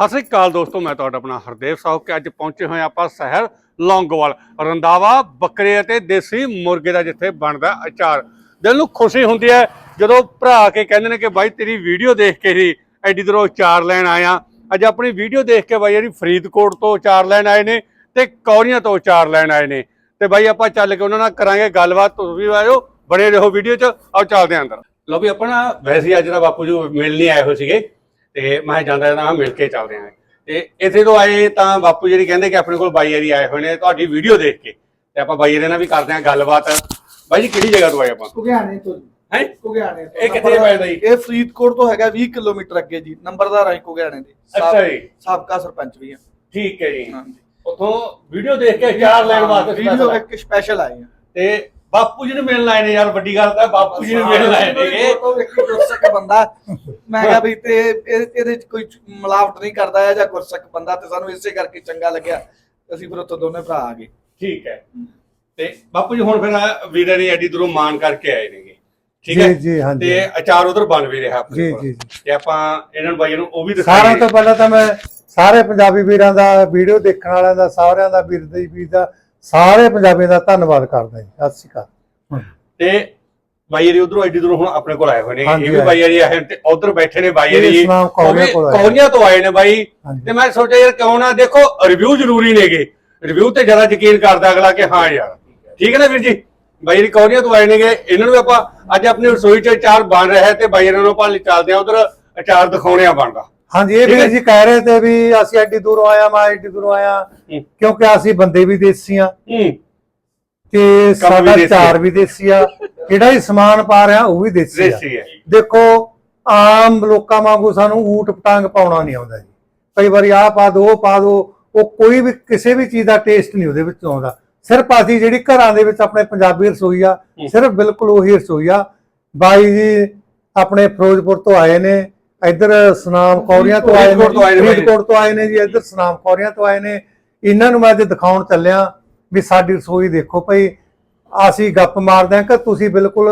ਸਤਿ ਸ੍ਰੀ ਅਕਾਲ ਦੋਸਤੋ, ਮੈਂ ਤੁਹਾਡਾ ਆਪਣਾ ਹਰਦੇਵ ਸਾਹਿਬ ਕਿ ਅੱਜ ਪਹੁੰਚੇ ਹੋਏ ਆਪਾਂ ਸ਼ਹਿਰ ਲੌਂਗੋਵਾਲ ਰੰਦਾਵਾ ਬੱਕਰੇ ਅਤੇ ਦੇਸੀ ਮੁਰਗੇ ਦਾ ਜਿੱਥੇ ਬਣਦਾ ਅਚਾਰ। ਦਿਲ ਨੂੰ ਖੁਸ਼ੀ ਹੁੰਦੀ ਹੈ ਜਦੋਂ ਭਰਾ ਕੇ ਕਹਿੰਦੇ ਨੇ ਕਿ ਬਾਈ ਤੇਰੀ ਵੀਡੀਓ ਦੇਖ ਕੇ ਹੀ ਐਡੀ ਦਰੋਂ ਅਚਾਰ ਲੈਣ ਆਇਆ ਅੱਜ ਆਪਣੀ ਵੀਡੀਓ ਦੇਖ ਕੇ ਬਾਈ ਜਿਹੜੀ ਫਰੀਦਕੋਟ ਤੋਂ ਅਚਾਰ ਲੈਣ ਆਏ ਨੇ ਤੇ ਕੌਰੀਆਂ ਤੋਂ ਅਚਾਰ ਲੈਣ ਆਏ ਨੇ। ਤੇ ਬਾਈ ਆਪਾਂ ਚੱਲ ਕੇ ਉਹਨਾਂ ਨਾਲ ਕਰਾਂਗੇ ਗੱਲਬਾਤ, ਤੁਸੀਂ ਵੀ ਆਇਓ ਬਣੇ ਰਹੋ ਵੀਡੀਓ 'ਚ। ਆਓ ਚੱਲਦੇ ਆਂ ਅੰਦਰ। ਲਓ ਵੀ ਆਪਣਾ ਵੈਸੇ ਅੱਜ ਦਾ ਬਾਪੂ ਜੀ ਮਿਲ ਨਹੀਂ ਆਏ ਹੋਏ ਸੀਗੇ। ਤੇ ਮੈਂ ਜਾਂਦਾ ਜਾਂਦਾ ਮਿਲ ਕੇ ਚੱਲਦੇ ਆਂ ਤੇ ਇੱਥੇ ਤੋਂ ਆਏ ਤਾਂ ਬਾਪੂ ਜਿਹੜੀ ਕਹਿੰਦੇ ਕਿ ਆਪਣੇ ਕੋਲ ਬਾਈ ਜੀ ਆਏ ਹੋਏ ਨੇ ਤੁਹਾਡੀ ਵੀਡੀਓ ਦੇਖ ਕੇ। ਤੇ ਆਪਾਂ ਬਾਈ ਜੀ ਨਾਲ ਵੀ ਕਰਦੇ ਆਂ ਗੱਲਬਾਤ। ਬਾਈ ਜੀ ਕਿਹੜੀ ਜਗ੍ਹਾ ਤੋਂ ਆਏ ਆਪਾਂ? ਕੁਗਿਆਣੇ ਤੋਂ ਜੀ। ਹੈ? ਕੁਗਿਆਣੇ ਤੋਂ। ਇਹ ਕਿੱਥੇ ਪੈਂਦਾ ਜੀ? ਇਹ ਫਰੀਦਕੋਟ ਤੋਂ ਹੈਗਾ 20 ਕਿਲੋਮੀਟਰ ਅੱਗੇ ਜੀ ਨੰਬਰਦਾਰ ਆਈ ਕੁਗਿਆਣੇ ਦੇ। ਅੱਛਾ ਜੀ। ਸਾਬਕਾ ਸਰਪੰਚ ਵੀ ਆ। ਠੀਕ ਹੈ ਜੀ। ਉਥੋਂ ਵੀਡੀਓ ਦੇਖ ਕੇ ਅਚਾਰ ਲੈਣ ਵਾਸਤੇ ਵੀਡੀਓ ਇੱਕ ਸਪੈਸ਼ਲ ਆਏ ਆ। ਤੇ ਬਾਪੂ ਜੀ ਨੂੰ ਮਿਲਣ ਆਏ ਨੇ ਯਾਰ ਵੱਡੀ ਗੱਲ ਤਾਂ ਬਾਪੂ ਜੀ ਨੂੰ ਮਿਲਣ ਆਏ ਵੇਖੀ ਗੁਰਸਕ ਬੰਦਾ। ਮੈਂ ਕਿਹਾ ਵੀ ਤੇ ਇਹ- ਇਹਦੇ ਚ ਕੋਈ ਮਿਲਾਵਟ ਨਹੀਂ ਕਰਦਾ ਹੈ ਜਾਂ ਗੁਰਸਕ ਬੰਦਾ ਤੇ ਸਾਨੂੰ ਇਸੇ ਕਰਕੇ ਚੰਗਾ ਲੱਗਿਆ। ਅਸੀਂ ਫਿਰ ਉੱਥੋਂ ਦੋਨੇ ਭਰਾ ਆ ਗਏ। ਠੀਕ ਹੈ। ਤੇ ਬਾਪੂ ਜੀ ਹੁਣ ਫਿਰ ਵੀਰੇ ਨੇ ਐਡੀ ਦੂਰੋਂ ਮਾਨ ਕਰਕੇ ਆਏ ਨੇਗੇ। ਠੀਕ ਜੀ, ਹੈ? ਜੀ, ਹਾਂਜੀ। ਤੇ ਅਚਾਰ ਉਧਰ ਬਣ ਵੀ ਰਿਹਾ ਆਪਣੇ ਜੀ, ਕੋਲ। ਜੀ, ਜੀ। ਤੇ ਆਪਾਂ ਇਹਨਾਂ ਨੂੰ ਬਾਈਆਂ ਨੂੰ ਉਹ ਵੀ ਸਾਰਿਆਂ ਦਿਖਾਈਏ ਤੋਂ ਪਹਿਲਾਂ ਤਾਂ ਮੈਂ ਸਾਰੇ ਪੰਜਾਬੀ ਵੀਰਾਂ ਦਾ ਵੀਡੀਓ ਦੇਖਣ ਵਾਲਿਆਂ ਦਾ ਸਾਰਿਆਂ ਦਾ ਵੀਰ ਦੇ ਵੀਰ ਦਾ ਸਾਰੇ ਪੰਜਾਬੀਆਂ ਦਾ ਧੰਨਵਾਦ ਕਰਦਾ ਜੀ। ਸਤਿ ਸ਼੍ਰੀ ਅਕਾਲ। ਤੇ ਬਾਈ ਜੀ ਉਧਰੋਂ ਐਡੀ ਦੂਰੋਂ ਹੁਣ ਆਪਣੇ ਕੋਲ ਆਏ ਹੋਏ ਨੇ। ਇਹ ਵੀ। ਬਾਈ ਜੀ ਆਏ ਤੇ ਉਧਰ ਬੈਠੇ ਨੇ ਬਾਈ ਜੀ ਸੁਨਾਮ ਕੌਰੀਆਂ ਕੋਲ ਆਏ। ਕੌਰੀਆਂ ਤੋਂ ਆਏ ਨੇ ਬਾਈ। ਤੇ ਮੈਂ ਸੋਚਿਆ ਯਾਰ ਕਿਉਂ ਨਾ ਦੇਖੋ ਰਿਵਿਊ ਜ਼ਰੂਰੀ ਨੇਗੇ। ਰਿਵਿਊ ਤੇ ਜ਼ਿਆਦਾ ਯਕੀਨ ਕਰਦਾ ਅਗਲਾ ਕਿ ਹਾਂ ਯਾਰ। ਠੀਕ ਹੈ ਨਾ ਵੀਰ ਜੀ? ਬਾਈ ਜੀ ਕੌਰੀਆਂ ਤੋਂ ਆਏ ਨੇਗੇ। ਇਹਨਾਂ ਨੂੰ ਆਪਾਂ ਅੱਜ ਆਪਣੀ ਰਸੋਈ 'ਚ ਅਚਾਰ ਬਣ ਰਿਹਾ ਤੇ ਬਾਈ ਇਹਨਾਂ ਨੂੰ ਆਪਾਂ ਲੈ ਚੱਲਦੇ ਆ ਉਧਰ ਅਚਾਰ ਦਿਖਾਉਣੇ ਆ ਬਣਦਾ। ਹਾਂਜੀ ਇਹ। ਵੀਰ ਜੀ। ਕਹਿ ਰਹੇ ਤੇ ਵੀ ਅਸੀਂ ਐਡੀ ਦੂਰੋਂ ਆਇਆ ਮੈਂ ਐਡੀ ਦੂਰੋਂ ਆਇਆ। ਕਿਉਂਕਿ ਅਸੀਂ ਬੰਦੇ ਵੀ ਦੇਸੀ ਆ। ਤੇ ਵੀ ਸਾਡਾ ਆ। ਚਾਰ ਵੀ ਦੇਸੀ ਆ। ਜਿਹੜਾ ਹੀ ਸਮਾਨ ਪਾ ਰਿਹਾ ਉਹ ਵੀ ਦੇਸੀ ਆ। ਦੇਖੋ ਆਮ ਲੋਕਾਂ ਵਾਂਗੂ ਸਾਨੂੰ ਊਟ ਪਟਾਂਗ ਪਾਉਣਾ ਨਹੀਂ ਆਉਂਦਾ ਜੀ। ਕਈ ਵਾਰੀ ਆਹ ਪਾ ਦੋ ਉਹ ਪਾ ਦੋ ਉਹ ਕੋਈ ਵੀ ਕਿਸੇ ਵੀ ਚੀਜ਼ ਦਾ ਟੇਸਟ ਨਹੀਂ ਉਹਦੇ ਵਿੱਚ ਆਉਂਦਾ। ਸਿਰਫ ਅਸੀਂ ਜਿਹੜੀ ਘਰਾਂ ਦੇ ਵਿੱਚ ਆਪਣੇ ਪੰਜਾਬੀ ਰਸੋਈ ਆ ਸਿਰਫ ਬਿਲਕੁਲ ਉਹੀ ਰਸੋਈ ਆ। ਬਾਈ ਜੀ ਆਪਣੇ ਫਿਰੋਜ਼ਪੁਰ ਤੋਂ ਆਏ ਨੇ ਇੱਧਰ ਸਨਾਮ ਕੌਰੀਆਂ ਤੋਂ ਆਏ ਨੇ ਫਰੀਦਕੋਟ ਤੋਂ ਆਏ ਨੇ ਜੀ। ਇੱਧਰ ਸਨਾਮ ਕੌਰੀਆਂ ਤੋਂ ਆਏ ਨੇ। ਇਹਨਾਂ ਨੂੰ ਮੈਂ ਅੱਜ ਦਿਖਾਉਣ ਚੱਲਿਆ ਵੀ ਸਾਡੀ ਰਸੋਈ ਦੇਖੋ ਭਈ ਅਸੀਂ ਗੱਪ ਮਾਰਦੇ ਹਾਂ ਕਿ ਤੁਸੀਂ ਬਿਲਕੁਲ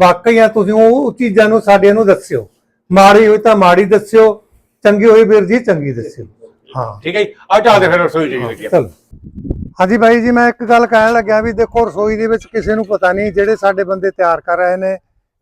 ਵਾਕਈ ਆ ਤੁਸੀਂ ਉਹ ਚੀਜ਼ਾਂ ਨੂੰ ਸਾਡਿਆਂ ਨੂੰ ਦੱਸਿਓ। ਮਾੜੀ ਹੋਈ ਤਾਂ ਮਾੜੀ ਦੱਸਿਓ ਚੰਗੀ ਹੋਈ ਵੀਰ ਜੀ ਚੰਗੀ ਦੱਸਿਓ। ਹਾਂ। ਠੀਕ ਹੈ ਜੀ ਆ ਚੱਲਦੇ ਫਿਰ ਰਸੋਈ ਜੀ ਚਲ। ਹਾਂਜੀ ਬਾਈ ਜੀ ਮੈਂ ਇੱਕ ਗੱਲ ਕਹਿਣ ਲੱਗਿਆ ਵੀ ਦੇਖੋ ਰਸੋਈ ਦੇ ਵਿੱਚ ਕਿਸੇ ਨੂੰ ਪਤਾ ਨਹੀਂ ਜਿਹੜੇ ਸਾਡੇ ਬੰਦੇ ਤਿਆਰ ਕਰ ਰਹੇ ਨੇ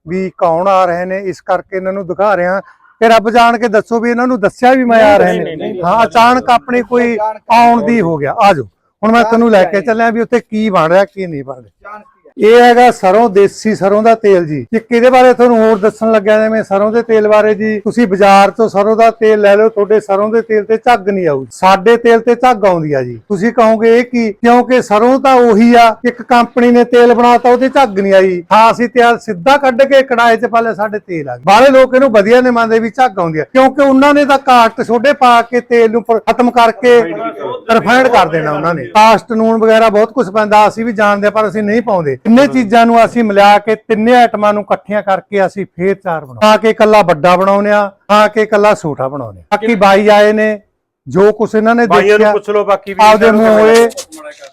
ਵੀ ਕੌਣ ਆ ਰਹੇ ਨੇ ਇਸ ਕਰਕੇ ਇਹਨਾਂ ਨੂੰ ਦਿਖਾ ਰਿਹਾ ਕਿ ਰੱਬ ਜਾਣ ਕੇ ਦੱਸੋ ਵੀ ਇਹਨਾਂ ਨੂੰ ਦੱਸਿਆ ਵੀ ਮੈਂ ਆ ਰਹੇ ਨੇ। ਹਾਂ ਅਚਾਨਕ ਆਪਣੀ ਕੋਈ ਆਉਣ ਦੀ ਹੋ ਗਿਆ। ਆਜੋ ਹੁਣ ਮੈਂ ਤੈਨੂੰ ਲੈ ਕੇ ਚੱਲਿਆ ਵੀ ਉੱਥੇ ਕੀ ਬਣ ਰਿਹਾ ਕੀ ਨਹੀਂ ਬਣ ਰਿਹਾ। ਇਹ ਹੈਗਾ ਸਰੋਂ ਦੇਸੀ ਸਰੋਂ ਦਾ ਤੇਲ ਜੀ। ਇੱਕ ਇਹਦੇ ਬਾਰੇ ਤੁਹਾਨੂੰ ਹੋਰ ਦੱਸਣ ਲੱਗਿਆ ਜਿਵੇਂ ਸਰੋਂ ਦੇ ਤੇਲ ਬਾਰੇ ਜੀ ਤੁਸੀਂ ਬਾਜ਼ਾਰ ਤੋਂ ਸਰੋਂ ਦਾ ਤੇਲ ਲੈ ਲਓ ਤੁਹਾਡੇ ਸਰੋਂ ਦੇ ਤੇਲ ਤੇ ਝੱਗ ਨਹੀਂ ਆਊ। ਸਾਡੇ ਤੇਲ ਤੇ ਝੱਗ ਆਉਂਦੀ ਆ ਜੀ। ਤੁਸੀਂ ਕਹੋਗੇ ਇਹ ਕੀ? ਕਿਉਂਕਿ ਸਰੋਂ ਤਾਂ ਉਹੀ ਆ ਇੱਕ ਕੰਪਨੀ ਨੇ ਤੇਲ ਬਣਾਤਾ ਉਹਦੇ ਝੱਗ ਨਹੀਂ ਆਈ। ਹਾਂ ਅਸੀਂ ਤੇਲ ਸਿੱਧਾ ਕੱਢ ਕੇ ਕੜਾਏ 'ਚ ਪਾ ਲਿਆ ਸਾਡੇ ਤੇਲ ਆ ਗਿਆ ਬਾਹਲੇ ਲੋਕ ਇਹਨੂੰ ਵਧੀਆ ਨੇ ਮੰਨਦੇ ਵੀ ਝੱਗ ਆਉਂਦੀ ਆ। ਕਿਉਂਕਿ ਉਹਨਾਂ ਨੇ ਤਾਂ ਕਾਟ ਛੋਡੇ ਪਾ ਕੇ ਤੇਲ ਨੂੰ ਖਤਮ ਕਰਕੇ ਰਿਫਾਈਨਡ ਕਰ ਦੇਣਾ ਉਹਨਾਂ ਨੇ। ਕਾਸਟ ਨੂਣ ਵਗੈਰਾ ਬਹੁਤ ਕੁਝ ਪੈਂਦਾ ਅਸੀਂ ਵੀ ਜਾਣਦੇ ਪਰ ਅਸੀਂ ਨਹੀਂ ਪਾਉਂਦੇ। ਤਿੰਨੇ ਚੀਜ਼ਾਂ ਨੂੰ ਅਸੀਂ ਮਿਲਾ ਕੇ ਤਿੰਨੇ ਆਈਟਮਾਂ ਨੂੰ ਇਕੱਠੀਆਂ ਕਰਕੇ ਅਸੀਂ ਫੇਰ ਚਾਰ ਬਣਾਉਂਦੇ ਆ ਕੇ ਇਕੱਲਾ ਵੱਡਾ ਬਣਾਉਂਦੇ ਆ ਆ ਕੇ ਇਕੱਲਾ ਛੋਟਾ ਬਣਾਉਂਦੇ ਆ ਬਾਕੀ ਬਾਈ ਆਏ ਨੇ ਜੋ ਕੁਝ ਇਹਨਾਂ ਨੇ ਬਾਈਆਂ ਨੂੰ ਦੇਖਿਆ ਪੁੱਛ ਲਓ ਬਾਕੀ ਵੀ ਆਪਦੇ ਇਹਨਾਂ ਨੂੰ ਮੂੰਹ।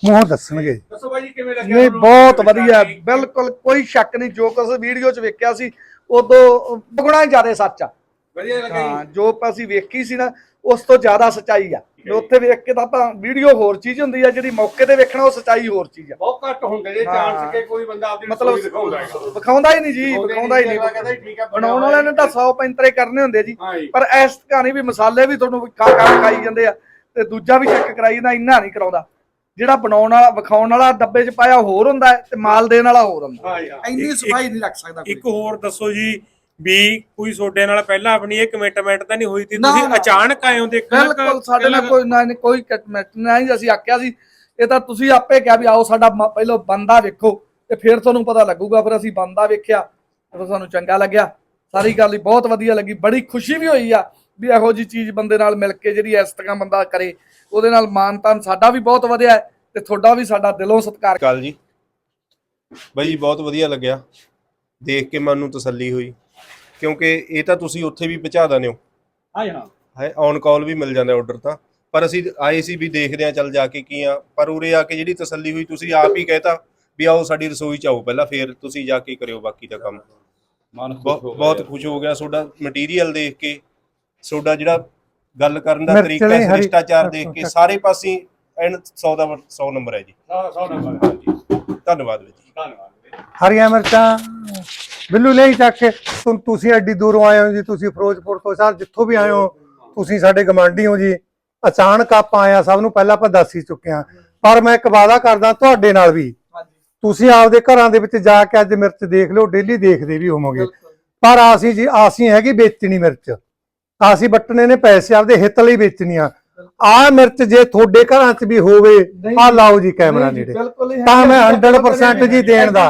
ਮੂੰਹ ਦੱਸਣਗੇ। ਦੱਸੋ ਬਾਈ ਜੀ ਕਿਵੇਂ ਲੱਗਿਆ ਨਹੀਂ? ਬਹੁਤ ਵਧੀਆ ਬਿਲਕੁਲ ਕੋਈ ਸ਼ੱਕ ਨਹੀਂ ਜੋ ਕੁਝ ਵੀਡੀਓ 'ਚ ਵੇਖਿਆ ਸੀ ਉਦੋਂ ਦੁਗਣਾ ਹੀ ਜ਼ਿਆਦਾ ਸੱਚ ਆ। ਵਧੀਆ ਲੱਗਿਆ ਹਾਂ ਜੋ ਅਸੀਂ ਵੇਖੀ ਸੀ ਨਾ ਉਸ ਤੋਂ ਜ਼ਿਆਦਾ ਸਚਾਈ ਆ। ਤੇ ਉੱਥੇ ਵੇਖ ਕੇ ਤਾਂ ਆਪਾਂ ਵੀਡੀਓ ਹੋਰ ਚੀਜ਼ ਹੁੰਦੀ ਆ ਜਿਹੜੀ ਮੌਕੇ ਤੇ ਵੇਖਣਾ ਉਹ ਸਚਾਈ ਹੋਰ ਚੀਜ਼ ਆ। ਬਹੁਤ ਘੱਟ ਹੁੰਦੇ ਜੇ ਹਾਂ। ਚਾਂਸ ਕਿ ਕੋਈ ਬੰਦਾ ਆਪਣੀ ਮਤਲਬ ਰਸੋਈ ਦਿਖਾਉਂਦਾ ਹੈਗਾ। ਵਿਖਾਉਂਦਾ ਹੀ ਨਹੀਂ ਜੀ ਵਿਖਾਉਂਦੇ ਹੀ ਕਹਿੰਦਾ ਨਹੀਂ। ਜੀ ਠੀਕ ਆ, ਬਣਾਉਣ ਵਾਲਿਆਂ ਨੇ ਤਾਂ 100 ਪੈਂਤਰੇ ਕਰਨੇ ਹੁੰਦੇ ਜੀ। ਪਰ ਇਸ ਕਹਾਣੀ ਵੀ ਮਸਾਲੇ ਵੀ ਤੁਹਾਨੂੰ ਖਾ ਕੇ ਖਾਈ ਜਾਂਦੇ ਆ ਤੇ ਦੂਜਾ ਵੀ ਚੈੱਕ ਕਰਾਈ ਜਾਂਦਾ ਇੰਨਾ ਨਹੀਂ ਕਰਾਉਂਦਾ। ਜਿਹੜਾ ਬਣਾਉਣ ਵਾਲਾ ਵਿਖਾਉਣ ਵਾਲਾ ਡੱਬੇ 'ਚ ਪਾਇਆ ਹੋਰ ਹੁੰਦਾ ਤੇ ਮਾਲ ਦੇਣ ਵਾਲਾ ਹੋਰ ਹੁੰਦਾ। ਇੰਨੀ ਸਫ਼ਾਈ ਨਹੀਂ ਰੱਖ ਸਕਦਾ ਕੋਈ ਇੱਕ ਹੋਰ ਦੱਸੋ ਜੀ ਵੀ ਕੋਈ ਤੁਹਾਡੇ ਨਾਲ ਪਹਿਲਾਂ ਆਪਣੀ ਇਹ ਕਮਿਟਮੈਂਟ ਤਾਂ ਨਹੀਂ ਹੋਈ ਸੀ? ਨਾ, ਤੁਸੀਂ ਨਾ। ਅਚਾਨਕ ਆਏ ਹੋ ਦੇਖਣ ਬਿਲਕੁਲ ਸਾਡੇ ਨਾਲ ਕੋਈ ਨਾ ਕੋਈ ਕਟਮੈਂਟ ਨਹੀਂ ਅਸੀਂ ਆਖਿਆ ਸੀ। ਇਹ ਤਾਂ ਤੁਸੀਂ ਆਪੇ ਕਿਹਾ ਵੀ ਆਓ ਸਾਡਾ ਮ- ਪਹਿਲਾਂ ਬੰਦਾ ਵੇਖੋ ਤੇ ਫਿਰ ਤੁਹਾਨੂੰ ਪਤਾ ਲੱਗੂਗਾ ਫਿਰ ਅਸੀਂ ਬੰਦਾ ਵੇਖਿਆ ਤੇ ਫਿਰ ਸਾਨੂੰ ਚੰਗਾ ਲੱਗਿਆ। ਸਾਰੀ ਗੱਲ ਹੀ ਬਹੁਤ ਵਧੀਆ ਲੱਗੀ ਬੜੀ ਖੁਸ਼ੀ ਵੀ ਹੋਈ ਆ ਵੀ ਇਹੋ ਜੀ ਚੀਜ਼ ਬੰਦੇ ਨਾਲ ਮਿਲ ਕੇ ਜਿਹੜੀ ਇਸ ਤਰ੍ਹਾਂ ਬੰਦਾ ਕਰੇ। ਉਹਦੇ ਨਾਲ ਮਾਨ ਤਾਨ ਸਾਡਾ ਵੀ ਬਹੁਤ ਵਧਿਆ ਹੈ ਤੇ ਤੁਹਾਡਾ ਵੀ ਸਾਡਾ ਦਿਲੋਂ ਸਤਿਕਾਰ ਕਾਲ ਜੀ। ਬਾਈ ਜੀ ਬਹੁਤ ਵਧੀਆ ਲੱਗਿਆ। ਦੇਖ ਕੇ ਮਨ ਨੂੰ ਤਸੱਲੀ ਹੋਈ। ਕਿਉਂਕਿ ਇਹ ਤਾਂ ਤੁਸੀਂ ਉੱਥੇ ਵੀ ਪਹੁੰਚਾ ਦਿੰਦੇ ਹੋ। ਹਾਂ ਜੀ, ਹਾਂ। ਹੈ ਔਨ ਕਾਲ ਵੀ ਮਿਲ ਜਾਂਦਾ ਆਰਡਰ ਤਾਂ। ਪਰ ਅਸੀਂ ਆਏ ਸੀ ਵੀ ਦੇਖਦੇ ਆ ਚੱਲ ਜਾ ਕੇ ਕੀ ਆ। ਪਰ ਉਰੇ ਆ ਕੇ ਜਿਹੜੀ ਤਸੱਲੀ ਹੋਈ ਤੁਸੀਂ ਆਪ ਹੀ ਕਹਿਤਾ ਵੀ ਆਓ ਸਾਡੀ ਰਸੋਈ ਚ ਆਓ ਪਹਿਲਾਂ ਫੇਰ ਤੁਸੀਂ ਜਾ ਕੇ ਕਰਿਓ ਬਾਕੀ ਦਾ ਕੰਮ। ਮਨ ਬਹੁਤ ਬਹੁਤ ਖੁਸ਼ ਹੋ ਗਿਆ ਤੁਹਾਡਾ ਮਟੀਰੀਅਲ ਦੇਖ ਕੇ ਤੁਹਾਡਾ ਜਿਹੜਾ ਗੱਲ ਕਰਨ ਦਾ ਤਰੀਕਾ ਨਹੀਂ, ਹਰੀ- ਸ਼ਿਸ਼ਟਾਚਾਰ ਦੇਖ ਕੇ ਸਾਰੇ ਪਾਸੇ ਐਨ 100 ਦਾ 100 ਨੰਬਰ ਹੈ ਜੀ। 100 ਨੰਬਰ ਹਾਂਜੀ। ਧੰਨਵਾਦ ਵੀਰ ਜੀ। ਧੰਨਵਾਦ ਹਰੀਆਂ ਮਿਰਚਾਂ। ਬਿੱਲੂ ਲਈ ਚੱਕ ਕੇ ਤੁਸੀਂ ਐਡੀ ਦੂਰੋਂ ਆਏ ਹੋ ਜੀ ਤੁਸੀਂ ਫਿਰੋਜ਼ਪੁਰ ਤੋਂ ਸਰ ਜਿੱਥੋਂ ਵੀ ਆਏ ਹੋ ਤੁਸੀਂ ਸਾਡੇ ਗਵਾਂਢੀ ਹੋ ਜੀ। ਅਚਾਨਕ ਆਪਾਂ ਆਇਆ ਸਭ ਨੂੰ ਪਹਿਲਾਂ ਆਪਾਂ ਦੱਸ ਹੀ ਚੁੱਕੇ ਹਾਂ। ਪਰ ਮੈਂ ਇੱਕ ਵਾਅਦਾ ਕਰਦਾ ਤੁਹਾਡੇ ਨਾਲ ਵੀ ਤੁਸੀਂ ਆਪਦੇ ਘਰਾਂ ਦੇ ਵਿੱਚ ਜਾ ਕੇ ਅੱਜ ਮਿਰਚ ਦੇਖ ਲਿਓ ਡੇਲੀ ਦੇਖਦੇ ਵੀ ਹੋਵੋਗੇ। ਪਰ ਅਸੀਂ ਜੀ ਅਸੀਂ ਹੈਗੀ ਵੇਚਣੀ ਮਿਰਚ। ਅਸੀਂ ਵੱਟਣੇ ਨੇ ਪੈਸੇ ਆਪਦੇ ਹਿੱਤ ਲਈ ਵੇਚਣੀ ਆ ਆਹ ਮਿਰਚ ਜੇ ਤੁਹਾਡੇ ਘਰਾਂ 'ਚ ਵੀ ਹੋਵੇ ਆ ਲਾਓ ਜੀ ਕੈਮਰਾ ਨੇੜੇ। ਤਾਂ ਮੈਂ 100% ਜੀ ਦੇਣ ਦਾ।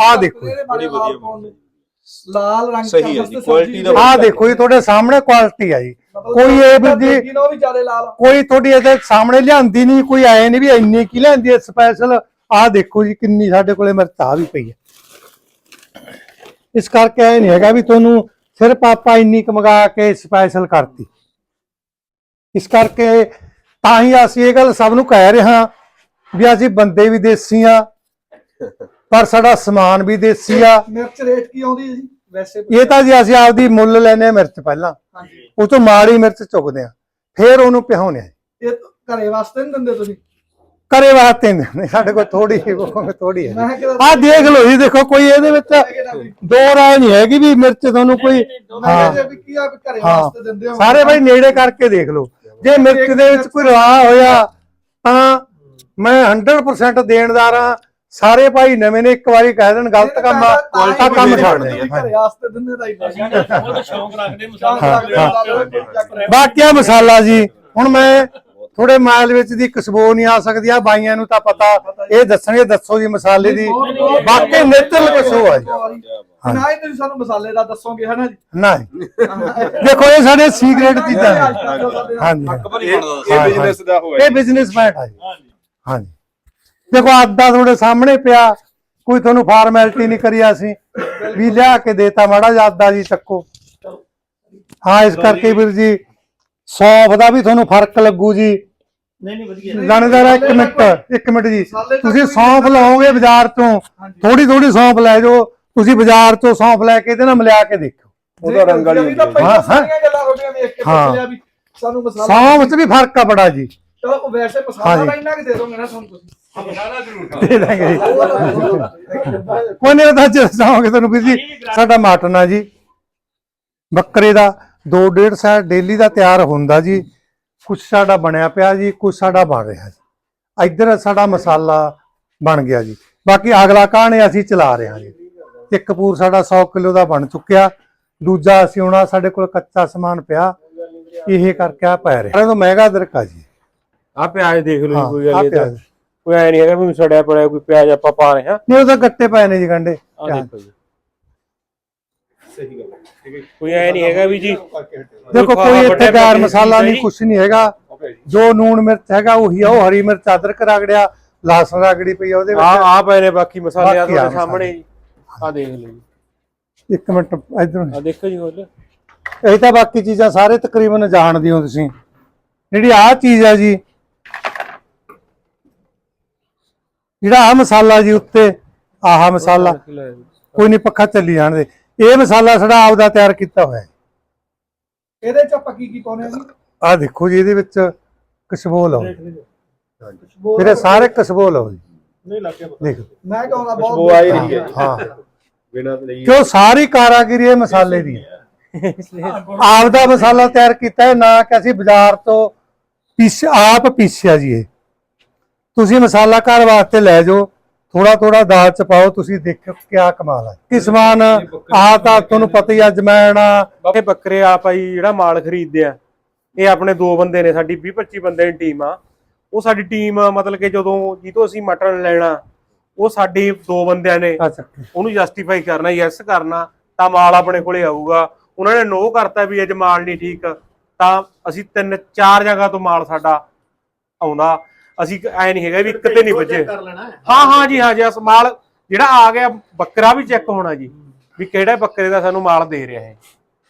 ਆਹ ਦੇਖੋ। ਬੜੀ ਵਧੀਆ ਲਾਲ ਰੰਗ ਸਹੀ ਹੈ ਜੀ, quality ਦਾ ਆਹ ਦੇਖੋ ਜੀ ਤੁਹਾਡੇ ਸਾਹਮਣੇ ਕੁਆਲਿਟੀ ਆ ਜੀ। ਕੋਈ ਇਹ ਵੀ ਜੀ ਜੀ ਵੀ ਜ਼ਿਆਦਾ ਲਾਲ ਕੋਈ ਤੁਹਾਡੀ ਇਹਦੇ ਸਾਹਮਣੇ ਲਿਆਂਦੀ ਨਹੀਂ ਕੋਈ ਆਏ ਨਹੀਂ ਵੀ ਇੰਨੀ ਕੀ ਲਿਆਂਦੀ ਹੈ ਸਪੈਸ਼ਲ ਆਹ ਦੇਖੋ ਜੀ ਕਿੰਨੀ ਸਾਡੇ ਕੋਲੇ ਮਿਰਚ ਆ ਵੀ ਪਈ ਹੈ। ਇਸ ਕਰਕੇ ਇਹ ਨਹੀਂ ਹੈਗਾ ਵੀ ਤੁਹਾਨੂੰ ਸਿਰਫ ਆਪਾਂ ਇੰਨੀ ਕੁ ਮੰਗਾ ਕੇ ਸਪੈਸ਼ਲ ਕਰਤੀ। ਇਸ ਕਰਕੇ ਤਾਂ ਹੀ ਅਸੀਂ ਇਹ ਗੱਲ ਸਭ ਨੂੰ ਕਹਿ ਰਹੇ ਹਾਂ ਵੀ ਅਸੀਂ ਬੰਦੇ ਵੀ ਦੇਸੀ ਆ ਪਰ ਸਾਡਾ ਸਮਾਨ ਵੀ ਦੇਸੀ ਆ। ਮਿਰਚ ਰੇਟ ਕੀ ਆਉਂਦੀ ਜੀ? ਵੈਸੇ ਇਹ ਤਾਂ ਜੀ ਅਸੀਂ ਆਪਦੀ ਮੁੱਲ ਲੈਨੇ ਆ ਮਿਰਚ ਪਹਿਲਾਂ। ਹਾਂਜੀ। ਉਹ ਤੋਂ ਮਾੜੀ ਮਿਰਚ ਚੁਗਦੇ ਆ ਫਿਰ ਉਹਨੂੰ ਪਿਹਾਉਨੇ ਆ ਇਹ ਘਰੇ ਵਾਸਤੇ ਨਹੀਂ ਦਿੰਦੇ ਤੁਸੀਂ? ਕਰੇ ਵਾਸਤੇ ਨਹੀਂ ਸਾਡੇ ਕੋਲ ਥੋੜੀ ਥੋੜੀ ਹੈ ਆਹ ਦੇਖ ਲਓ ਜੀ ਦੇਖੋ ਕੋਈ ਇਹਦੇ ਵਿੱਚ ਦੋ ਰਾਏ ਨਹੀਂ ਹੈਗੀ ਵੀ ਮਿਰਚ ਤੁਹਾਨੂੰ ਕੋਈ ਹਾਂ। ਆ ਘਰੇ ਸਾਰੇ ਭਾਈ ਨੇੜੇ ਕਰਕੇ ਦੇਖ ਲਓ। ਜੇ ਮਿਰਚ ਦੇ ਵਿੱਚ ਕੋਈ ਰਾਹ ਹੋਇਆ ਤਾਂ ਮੈਂ 100% ਦੇਣਦਾਰ ਆ ਸਾਰੇ ਭਾਈ ਨਵੇਂ ਨੇ ਇੱਕ ਵਾਰੀ ਕਹਿ ਦੇਣ ਗਲਤ ਕੰਮ ਆ ਤਾਂ ਕੰਮ ਛੱਡ ਦੇ। ਘਰੇ ਵਾਸਤੇ ਦਿੰਦੇ ਹੀ ਬਾਕੀ ਮਸਾਲਾ ਜੀ ਹੁਣ ਮੈਂ ਥੋੜੇ ਮਾਇਲ ਵਿੱਚ ਦੀ ਖੁਸ਼ਬੂ ਨਹੀਂ ਆ ਸਕਦੀ ਆ ਬਾਈਆਂ ਨੂੰ ਤਾਂ ਪਤਾ ਇਹ ਦੱਸਣਗੇ ਦੱਸੋ ਜੀ ਮਸਾਲੇ ਦੀ। ਬਾਕੀ ਨਿਤਲ ਖੁਸ਼ਬੂ ਆ ਜੀ। ਨਾ ਹੀ ਤੁਸੀਂ ਸਾਨੂੰ ਮਸਾਲੇ ਦਾ ਦੱਸੋਗੇ ਹਨਾ ਜੀ? ਨਹੀਂ। ਦੇਖੋ ਇਹ ਸਾਡੇ ਸੀਕ੍ਰੇਟ ਚੀਜ਼ਾਂ ਨੇ। ਹਾਂਜੀ। ਇਹ ਬਿਜ਼ਨਸ ਦਾ ਹੋਇਆ ਇਹ ਬਿਜ਼ਨਸ ਮੈਟ ਆ ਜੀ। ਹਾਂਜੀ। ਦੇਖੋ ਆਦਾ ਤੁਹਾਡੇ ਸਾਹਮਣੇ ਪਿਆ। ਕੋਈ ਤੁਹਾਨੂੰ ਫਾਰਮੈਲਿਟੀ ਨਹੀਂ ਕਰੀ ਅਸੀਂ। ਵੀ ਲਿਆ ਕੇ ਦੇਤਾ ਮਾੜਾ ਜਿਹਾ ਆਦਾ ਜੀ ਚੱਕੋ। ਹਾਂ ਇਸ ਕਰਕੇ ਵੀਰ ਜੀ ਸੌਫ ਦਾ ਵੀ ਤੁਹਾਨੂੰ ਫ਼ਰਕ ਲੱਗੂ ਜੀ। ਨਹੀਂ ਨਹੀਂ ਵਧੀਆ। ਲਾਣੇਦਾਰ ਇੱਕ ਮਿੰਟ ਇੱਕ ਮਿੰਟ ਜੀ। ਤੁਸੀਂ ਸੌਂਫ ਲਓਗੇ ਬਾਜ਼ਾਰ ਤੋਂ ਥੋੜੀ ਥੋੜੀ ਸੌਂਫ ਲੈ ਜਾਓ ਤੁਸੀਂ ਬਾਜ਼ਾਰ ਤੋਂ ਸੌਂਫ ਲੈ ਕੇ ਇਹਦੇ ਨਾਲ ਮਿਲਾ ਕੇ ਦੇਖੋ ਉਹਦਾ ਰੰਗ ਵਾਲੀ ਹੈ। ਹਾਂ, ਗੱਲਾਂ ਤੁਹਾਡੀਆਂ ਵੇਖ ਕੇ ਹਾਂ। ਪੁੱਛ ਲਿਆ ਵੀ ਸਾਨੂੰ ਮਸਾਲਾ ਸੌਂਫ 'ਚ ਵੀ ਫ਼ਰਕ ਆ ਬੜਾ ਜੀ। ਚਲੋ ਉਹ ਵੈਸੇ ਮਸਾਲਾ। ਤਾਂ ਇੰਨਾ ਕਿ ਦੇ ਦੋਗੇ ਨਾ ਸਾਨੂੰ ਤੁਸੀਂ। ਮਸਾਲਾ ਜ਼ਰੂਰ ਦੇ ਦਾਂਗੇ ਜੀ। ਤਾਂ। ਕੋਈ ਨਹੀਂ ਤੁਹਾਨੂੰ ਵੀਰ ਜੀ ਸਾਡਾ ਮਟਨ ਆ ਜੀ। ਬੱਕਰੇ ਦਾ 2.5 ਸਾਲ ਡੇਲੀ ਦਾ ਤਿਆਰ ਹੁੰਦਾ ਜੀ। ਕੁਝ ਸਾਡਾ ਬਣਿਆ ਪਿਆ ਜੀ ਕੁਝ ਸਾਡਾ ਬਣ ਰਿਹਾ ਜੀ। ਇੱਧਰ ਸਾਡਾ ਮਸਾਲਾ ਬਣ ਗਿਆ ਜੀ। ਬਾਕੀ ਅਗਲਾ ਕਹਾਣੀ ਅਸੀਂ ਚਲਾ ਰਹੇ ਹਾਂ ਜੀ। ਇੱਕ ਪੂਰ ਸਾਡਾ 100 ਕਿਲੋ ਦਾ ਬਣ ਚੁੱਕਿਆ। ਦੂਜਾ ਅਸੀਂ ਹੁਣ ਸਾਡੇ ਕੋਲ ਕੱਚਾ ਸਮਾਨ ਪਿਆ। ਇਹ ਕਰਕੇ ਆ ਪੈ ਰਿਹਾ। ਤੋਂ ਮਹਿੰਗਾ ਦਰਕਾ ਜੀ। ਆ ਪਿਆਜ਼ ਦੇਖ ਲਓ ਜੀ, ਕੋਈ ਗੱਲ ਨਹੀਂ ਪਿਆਜ਼। ਕੋਈ ਐ ਨਹੀਂ ਹੈਗਾ ਵੀ ਸੜਿਆ ਪੜਿਆ ਕੋਈ ਪਿਆਜ਼ ਆਪਾਂ ਪਾ ਰਹੇ ਹਾਂ। ਨਹੀਂ ਉਹ ਤਾਂ ਗੱਟੇ ਪਏ ਨੇ ਜੀ ਗੰਡੇ ਆ ਦੇਖੋ ਜੀ। ਸਹੀ ਗੱਲ ਕੋਈ ਐ ਨਹੀਂ ਹੈਗਾ ਵੀ ਜੀ ਦੇਖੋ ਕੋਈ ਇੱਥੇ ਗੈਰ ਮਸਾਲਾ ਨਹੀਂ। ਕੁਛ ਨਹੀਂ ਹੈਗਾ। ਜੋ। ਨੂਣ ਮਿਰਚ ਹੈਗਾ ਉਹੀ ਆ ਉਹ ਹਰੀ ਮਿਰਚ ਅਦਰਕ ਰਗੜਿਆ ਲਸਣ ਰਗੜੀ ਪਈ ਆ ਉਹਦੇ ਆ ਵਿੱਚ ਆ ਪਏ ਨੇ ਬਾਕੀ ਮਸਾਲੇ ਆ ਬਾਕੀ ਆ ਤੁਹਾਡੇ ਸਾਹਮਣੇ ਜੀ। ਆ ਦੇਖ ਲਓ ਜੀ। ਇੱਕ ਮਿੰਟ ਇਧਰ। ਆ ਦੇਖੋ ਜੀ ਹੋਰ। ਇਹ ਤਾਂ ਬਾਕੀ ਚੀਜ਼ਾਂ ਸਾਰੇ ਤਕਰੀਬਨ ਜਾਣਦੇ ਹੋ ਤੁਸੀਂ। ਜਿਹੜੀ ਆਹ ਚੀਜ਼ ਆ ਜੀ ਜਿਹੜਾ ਆ ਮਸਾਲਾ ਜੀ ਉੱਤੇ ਆਹ ਮਸਾਲਾ ਕੋਈ ਨਹੀਂ ਪੱਖਾ ਚੱਲੀ ਜਾਣ ਦੇ। ਇਹ ਮਸਾਲਾ ਸਾਡਾ ਆਪਦਾ ਤਿਆਰ ਕੀਤਾ ਹੋਇਆ ਹੈ। ਇਹਦੇ ਚ ਆਪਾਂ ਕੀ ਕੀ ਪਾਉਨੇ ਆ ਜੀ? ਆਹ ਦੇਖੋ ਜੀ ਇਹਦੇ ਵਿੱਚ ਕਸ਼ਬੋ ਲਓ। ਖੁਸ਼ਬੂ ਮੇਰੇ ਸਾਰੇ ਕਸ਼ਬੋ ਲਓ ਜੀ। ਨਹੀਂ ਲੱਗਿਆ ਦੇਖੋ। ਮੈਂ ਕਹਾਂਗਾ ਬਹੁਤ ਖੁਸ਼ਬੂ ਆ ਹੀ ਰਹੀ ਹੈ। ਹਾਂ। ਬਿਨਾਂ ਲਈ ਕਿਉਂ? ਸਾਰੀ ਕਾਰਾਗਰੀ ਇਹ ਮਸਾਲੇ ਦੀ ਹੈ। ਆਪਦਾ ਮਸਾਲਾ ਤਿਆਰ ਕੀਤਾ ਹੈ ਨਾ ਕਿ ਅਸੀਂ ਬਾਜ਼ਾਰ ਤੋਂ ਪੀਸ ਆਪ ਪੀਸਿਆ ਜੀ ਇਹ। ਤੁਸੀਂ ਮਸਾਲਾ ਘਰ ਵਾਸਤੇ ਲੈ ਜਾਓ। ਥੋੜਾ ਥੋੜਾ ਦਾਲ ਚ ਪਾਓ ਤੁਸੀਂ ਦੇਖੋ ਕਿਆ ਕਮਾਲ ਹੈ ਕਿ ਸਮਾਨ ਆ ਤਾਂ ਤੁਹਾਨੂੰ ਪਤਾ ਹੀ ਆ ਜਮੈਣ ਆ। ਬਾਕੀ ਬੱਕਰੇ ਆ ਜੀ ਜਿਹੜਾ ਮਾਲ ਖਰੀਦਦੇ ਆ। ਇਹ ਆਪਣੇ ਦੋ ਬੰਦੇ ਨੇ ਸਾਡੀ 20 25 ਬੰਦੇ ਦੀ ਟੀਮ ਆ। ਉਹ ਸਾਡੀ ਟੀਮ ਮਤਲਬ ਕਿ ਜਦੋਂ ਜਿੱਤੋਂ ਅਸੀਂ ਮਟਨ ਲੈਣਾ ਉਹ ਸਾਡੀ ਦੋ ਬੰਦਿਆਂ ਨੇ ਉਹਨੂੰ ਜਸਟੀਫਾਈ ਕਰਨਾ ਯੈਸ ਕਰਨਾ ਤਾਂ ਮਾਲ ਆਪਣੇ ਕੋਲੇ ਆਊਗਾ। ਉਹਨਾਂ ਨੇ ਨੋ ਕਰਤਾ ਵੀ ਅੱਜ ਮਾਲ ਨਹੀਂ ਠੀਕ ਤਾਂ ਅਸੀਂ ਤਿੰਨ ਚਾਰ ਜਗ੍ਹਾ ਤੋਂ ਮਾਲ ਸਾਡਾ ਆਉਂਦਾ। ਅਸੀਂ ਐ ਨਹੀਂ ਹੈਗਾ ਵੀ ਇੱਕ ਤੇ ਨਹੀਂ ਵੱਜੇ। ਹਾਂ। ਹਾਂ ਜੀ ਹਾਂ ਜੀ ਮਾਲ ਜਿਹੜਾ ਆ ਗਿਆ ਬੱਕਰਾ ਵੀ ਚੈੱਕ ਹੋਣਾ ਜੀ। ਵੀ ਕਿਹੜਾ ਬੱਕਰੇ ਦਾ ਸਾਨੂੰ ਮਾਲ ਦੇ ਰਿਹਾ ਹੈ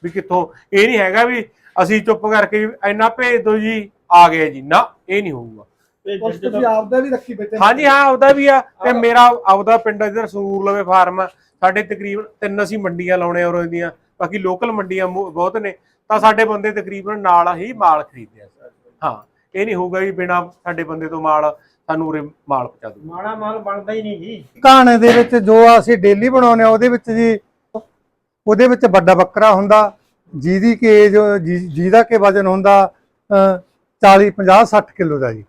ਵੀ ਕਿੱਥੋਂ ਇਹ ਨਹੀਂ ਹੈਗਾ ਵੀ ਅਸੀਂ ਚੁੱਪ ਕਰਕੇ ਇੰਨਾ ਭੇਜ ਦਿਓ ਜੀ ਆ ਗਿਆ ਜੀ। ਨਾ ਇਹ ਨਹੀਂ ਹੋਊਗਾ। ਉਸ ਤੁਸੀਂ ਆਪਦਾ ਵੀ ਰੱਖੀ ਬੈਠੇ ਹਾਂਜੀ ਹਾਂ ਉਹਦਾ ਵੀ ਆ। ਤੇ ਮੇਰਾ ਆਪਦਾ ਪਿੰਡ ਇਧਰ ਸਰੂਰ ਲਵੇ ਫਾਰਮ ਆ। ਸਾਡੇ ਤਕਰੀਬਨ ਤਿੰਨ ਅਸੀਂ ਮੰਡੀਆਂ ਲਾਉਣੇ ਔਰ ਦੀਆਂ। ਬਾਕੀ ਲੋਕਲ ਮੰਡੀਆਂ ਬਹੁਤ ਨੇ। ਤਾਂ ਸਾਡੇ ਬੰਦੇ ਤਕਰੀਬਨ ਨਾਲ ਹੀ ਮਾਲ ਖਰੀਦਦੇ ਆ। ਹਾਂ। ਇਹ ਨਹੀਂ ਹੋਊਗਾ ਵੀ ਬਿਨਾ ਸਾਡੇ ਬੰਦੇ ਤੋਂ ਮਾਲ ਸਾਨੂੰ ਉਰੇ ਮਾਲ ਪਹੁੰਚਾ ਦੂ ਮਾੜਾ ਮਾਲ ਬਣਦਾ ਹੀ ਨਹੀਂ ਜੀ। ਘਾਣੇ ਦੇ ਵਿੱਚ ਜੋ ਅਸੀਂ ਡੇਲੀ ਬਣਾਉਂਦੇ ਆ ਉਹਦੇ ਵਿੱਚ ਜੀ ਉਹਦੇ ਵਿੱਚ ਵੱਡਾ ਬੱਕਰਾ ਹੁੰਦਾ ਜਿਹਦੀ ਕਿ ਜੋ ਜਿਹਦਾ ਕਿ ਵਜਨ ਹੁੰਦਾ ਅ, 40 50 60 ਕਿਲੋ ਦਾ ਜੀ।